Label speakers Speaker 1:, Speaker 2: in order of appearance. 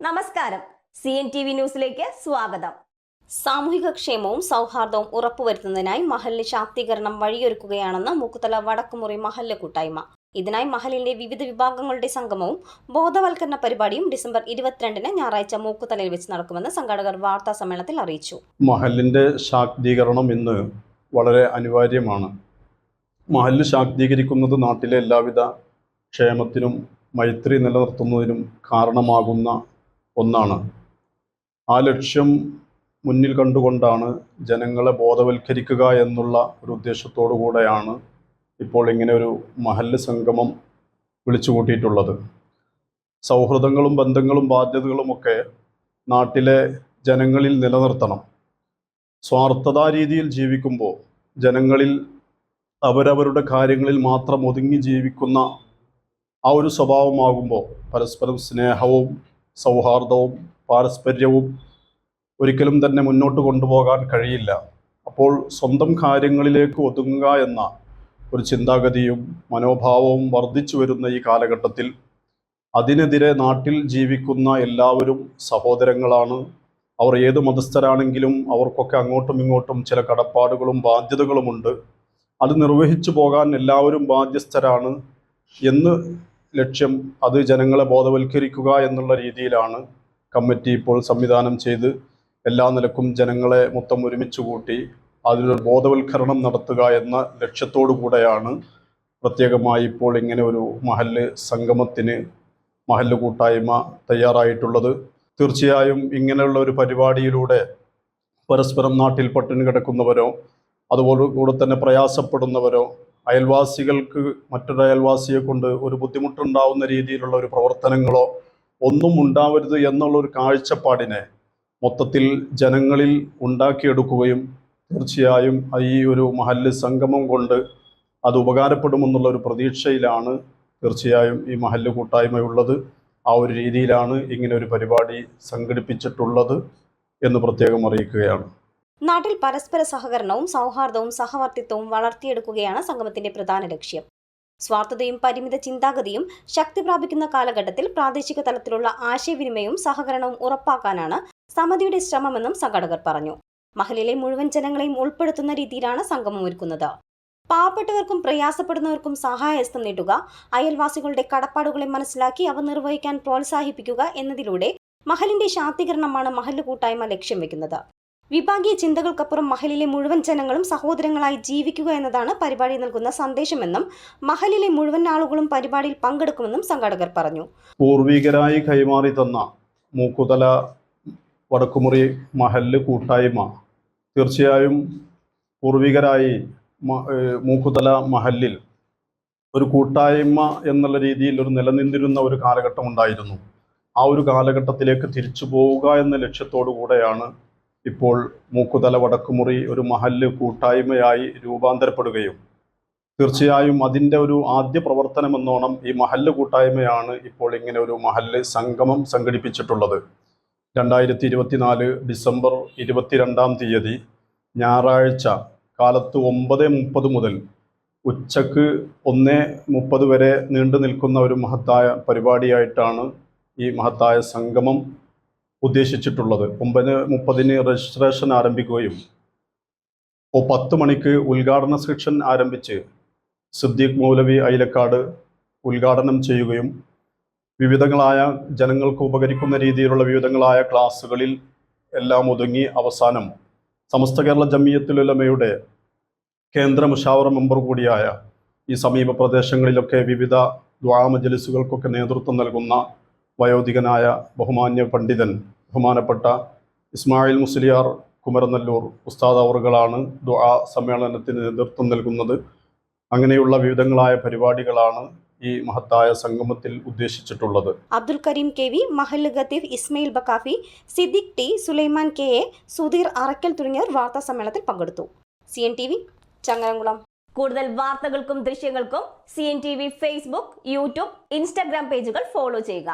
Speaker 1: നമസ്കാരം. C N T V ന്യൂസിലേക്ക് സ്വാഗതം. സാമൂഹിക ക്ഷേമവും സൗഹാർദ്ദവും ഉറപ്പുവരുത്തുന്നതിനായി മഹലിന് ശാക്തീകരണം വഴിയൊരുക്കുകയാണെന്ന് മുക്കുത്തല വടക്കുമുറി മഹല്ല് കൂട്ടായ്മ. ഇതിനായി മഹലിന്റെ വിവിധ വിഭാഗങ്ങളുടെ സംഗമവും ബോധവൽക്കരണ പരിപാടിയും ഡിസംബർ ഇരുപത്തിരണ്ടിന് ഞായറാഴ്ച മൂക്കുതലയിൽ വെച്ച് നടക്കുമെന്ന് സംഘാടകർ വാർത്താ സമ്മേളനത്തിൽ അറിയിച്ചു.
Speaker 2: മഹലിന്റെ ശാക്തീകരണം ഇന്ന് വളരെ അനിവാര്യമാണ്. മഹൽ ശാക്തീകരിക്കുന്നത് നാട്ടിലെ എല്ലാവിധ ക്ഷേമത്തിനും മൈത്രി നിലനിർത്തുന്നതിനും കാരണമാകുന്ന ഒന്നാണ്. ആ ലക്ഷ്യം മുന്നിൽ കണ്ടുകൊണ്ടാണ് ജനങ്ങളെ ബോധവൽക്കരിക്കുക എന്നുള്ള ഒരു ഉദ്ദേശത്തോടു കൂടെയാണ് ഇപ്പോൾ ഇങ്ങനെ ഒരു മഹല്ല് സംഗമം വിളിച്ചു കൂട്ടിയിട്ടുള്ളത്. സൗഹൃദങ്ങളും ബന്ധങ്ങളും ബാധ്യതകളുമൊക്കെ നാട്ടിലെ ജനങ്ങളിൽ നിലനിർത്തണം. സ്വാർത്ഥതാ രീതിയിൽ ജീവിക്കുമ്പോൾ ജനങ്ങളിൽ അവരവരുടെ കാര്യങ്ങളിൽ മാത്രം ഒതുങ്ങി ജീവിക്കുന്ന ആ ഒരു സ്വഭാവമാകുമ്പോൾ പരസ്പരം സ്നേഹവും സൗഹാർദ്ദവും പാരസ്പര്യവും ഒരിക്കലും തന്നെ മുന്നോട്ട് കൊണ്ടുപോകാൻ കഴിയില്ല. അപ്പോൾ സ്വന്തം കാര്യങ്ങളിലേക്ക് ഒതുങ്ങുക എന്ന ഒരു ചിന്താഗതിയും മനോഭാവവും വർദ്ധിച്ചു വരുന്ന ഈ കാലഘട്ടത്തിൽ അതിനെതിരെ നാട്ടിൽ ജീവിക്കുന്ന എല്ലാവരും സഹോദരങ്ങളാണ്. അവർ ഏത് മതസ്ഥരാണെങ്കിലും അവർക്കൊക്കെ അങ്ങോട്ടും ഇങ്ങോട്ടും ചില കടപ്പാടുകളും ബാധ്യതകളുമുണ്ട്. അത് നിർവഹിച്ചു പോകാൻ എല്ലാവരും ബാധ്യസ്ഥരാണ് എന്ന് ലക്ഷ്യം അത് ജനങ്ങളെ ബോധവൽക്കരിക്കുക എന്നുള്ള രീതിയിലാണ് കമ്മിറ്റി ഇപ്പോൾ സംവിധാനം ചെയ്ത് എല്ലാ നിലക്കും ജനങ്ങളെ മൊത്തം ഒരുമിച്ച് കൂട്ടി അതിലൊരു ബോധവൽക്കരണം നടത്തുക എന്ന ലക്ഷ്യത്തോടു കൂടെയാണ് പ്രത്യേകമായി ഇപ്പോൾ ഇങ്ങനെ ഒരു മഹല്ല് സംഗമത്തിന് മഹല്ല് കൂട്ടായ്മ തയ്യാറായിട്ടുള്ളത്. തീർച്ചയായും ഇങ്ങനെയുള്ള ഒരു പരിപാടിയിലൂടെ പരസ്പരം നാട്ടിൽ പട്ടിണി കിടക്കുന്നവരോ അതുപോലെ കൂടെ തന്നെ പ്രയാസപ്പെടുന്നവരോ അയൽവാസികൾക്ക് മറ്റൊരു അയൽവാസിയെ കൊണ്ട് ഒരു ബുദ്ധിമുട്ടുണ്ടാവുന്ന രീതിയിലുള്ള ഒരു പ്രവർത്തനങ്ങളോ ഒന്നും ഉണ്ടാവരുത് എന്നുള്ള ഒരു കാഴ്ചപ്പാടിനെ മൊത്തത്തിൽ ജനങ്ങളിൽ ഉണ്ടാക്കിയെടുക്കുകയും തീർച്ചയായും ഈ ഒരു മഹല്ല് സംഗമം കൊണ്ട് അത് ഉപകാരപ്പെടുമെന്നുള്ള ഒരു പ്രതീക്ഷയിലാണ് തീർച്ചയായും ഈ മഹല്ല് കൂട്ടായ്മയുള്ളത്. ആ ഒരു രീതിയിലാണ് ഇങ്ങനെ ഒരു പരിപാടി സംഘടിപ്പിച്ചിട്ടുള്ളത് എന്ന് പ്രത്യേകം അറിയിക്കുകയാണ്.
Speaker 1: നാട്ടിൽ പരസ്പര സഹകരണവും സൗഹാർദ്ദവും സഹവർത്തിത്വവും വളർത്തിയെടുക്കുകയാണ് സംഗമത്തിന്റെ പ്രധാന ലക്ഷ്യം. സ്വാർത്ഥതയും പരിമിത ചിന്താഗതിയും ശക്തി പ്രാപിക്കുന്ന കാലഘട്ടത്തിൽ പ്രാദേശിക തലത്തിലുള്ള ആശയവിനിമയവും സഹകരണവും ഉറപ്പാക്കാനാണ് സമിതിയുടെ ശ്രമമെന്നും സംഘാടകർ പറഞ്ഞു. മഹലിലെ മുഴുവൻ ജനങ്ങളെയും ഉൾപ്പെടുത്തുന്ന രീതിയിലാണ് സംഗമം ഒരുക്കുന്നത്. പാവപ്പെട്ടവർക്കും പ്രയാസപ്പെടുന്നവർക്കും സഹായഹസ്തം നീട്ടുക അയൽവാസികളുടെ കടപ്പാടുകളെ മനസ്സിലാക്കി അവ നിർവഹിക്കാൻ പ്രോത്സാഹിപ്പിക്കുക എന്നതിലൂടെ മഹലിന്റെ ശാക്തീകരണമാണ് മഹൽ കൂട്ടായ്മ ലക്ഷ്യം വെക്കുന്നത്. വിഭാഗീയ ചിന്തകൾക്കപ്പുറം മഹലിലെ മുഴുവൻ ജനങ്ങളും സഹോദരങ്ങളായി ജീവിക്കുക എന്നതാണ് പരിപാടി നൽകുന്ന സന്ദേശമെന്നും മഹലിലെ മുഴുവൻ ആളുകളും പരിപാടിയിൽ പങ്കെടുക്കുമെന്നും സംഘാടകർ പറഞ്ഞു.
Speaker 2: പൂർവികരായി കൈമാറി തന്ന മൂക്കുതല വടക്കുമുറി മഹൽ കൂട്ടായ്മ തീർച്ചയായും പൂർവികരായി മൂക്കുതല മഹലിൽ ഒരു കൂട്ടായ്മ എന്നുള്ള രീതിയിൽ ഒരു നിലനിന്നിരുന്ന ഒരു കാലഘട്ടം ഉണ്ടായിരുന്നു. ആ ഒരു കാലഘട്ടത്തിലേക്ക് തിരിച്ചു പോവുക എന്ന ലക്ഷ്യത്തോടു കൂടെയാണ് ഇപ്പോൾ മൂക്കുതല വടക്കുമുറി ഒരു മഹല്ല് കൂട്ടായ്മയായി രൂപാന്തരപ്പെടുകയും തീർച്ചയായും അതിന്റെ ഒരു ആദ്യ പ്രവർത്തനം എന്നോണം ഈ മഹല്ല് കൂട്ടായ്മയാണ് ഇപ്പോൾ ഇങ്ങനെ ഒരു മഹല്ല് സംഗമം സംഘടിപ്പിച്ചിട്ടുള്ളത്. രണ്ടായിരത്തി ഇരുപത്തിനാല് ഡിസംബർ ഇരുപത്തിരണ്ടാം തീയതി ഞായറാഴ്ച കാലത്ത് ഒമ്പത് മുപ്പത് മുതൽ ഉച്ചയ്ക്ക് ഒന്ന് മുപ്പത് വരെ നീണ്ടു നിൽക്കുന്ന ഒരു മഹത്തായ പരിപാടിയായിട്ടാണ് ഈ മഹത്തായ സംഗമം ഉദ്ദേശിച്ചിട്ടുള്ളത്. ഒമ്പത് മുപ്പതിന് രജിസ്ട്രേഷൻ ആരംഭിക്കുകയും ഓ പത്ത് മണിക്ക് ഉദ്ഘാടന സെക്ഷൻ ആരംഭിച്ച് സിദ്ദീഖ് മൗലവി അയിലക്കാട് ഉദ്ഘാടനം ചെയ്യുകയും വിവിധങ്ങളായ ജനങ്ങൾക്ക് ഉപകരിക്കുന്ന രീതിയിലുള്ള വിവിധങ്ങളായ ക്ലാസ്സുകളിൽ എല്ലാം ഒതുങ്ങി അവസാനം സമസ്ത കേരള ജമിയത്തുലമയുടെ കേന്ദ്ര മുഷാവറ മെമ്പർ കൂടിയായ ഈ സമീപ പ്രദേശങ്ങളിലൊക്കെ വിവിധ ദ്വാമജലിസുകൾക്കൊക്കെ നേതൃത്വം നൽകുന്ന വയോധികനായ ബഹുമാന്യ പണ്ഡിതൻ ബഹുമാനപ്പെട്ട ഇസ്മായിൽ മുസ്ലിയാർ കുമരനല്ലൂർ ഉസ്താദ് അവറുകളാണ് ദുആ സമ്മേളനത്തിന് നേതൃത്വം നൽകുന്നത്. അങ്ങനെയുള്ള വിവിധങ്ങളായ പരിപാടികളാണ് ഈ മഹത്തായ സംഗമത്തിൽ ഉദ്ദേശിച്ചിട്ടുള്ളത്.
Speaker 1: അബ്ദുൽ കരീം കെ വി മഹല്ല് Qatif Ismail Bakkafi Siddique T Sulaiman K A Sudheer Arakkal തുടങ്ങിയവർ വാർത്താ സമ്മേളനത്തിൽ പങ്കെടുത്തു. C N T V Changaramkulam. കൂടുതൽ വാർത്തകൾക്കും ദൃശ്യങ്ങൾക്കും C N T V Facebook YouTube Instagram പേജുകൾ ഫോളോ ചെയ്യുക.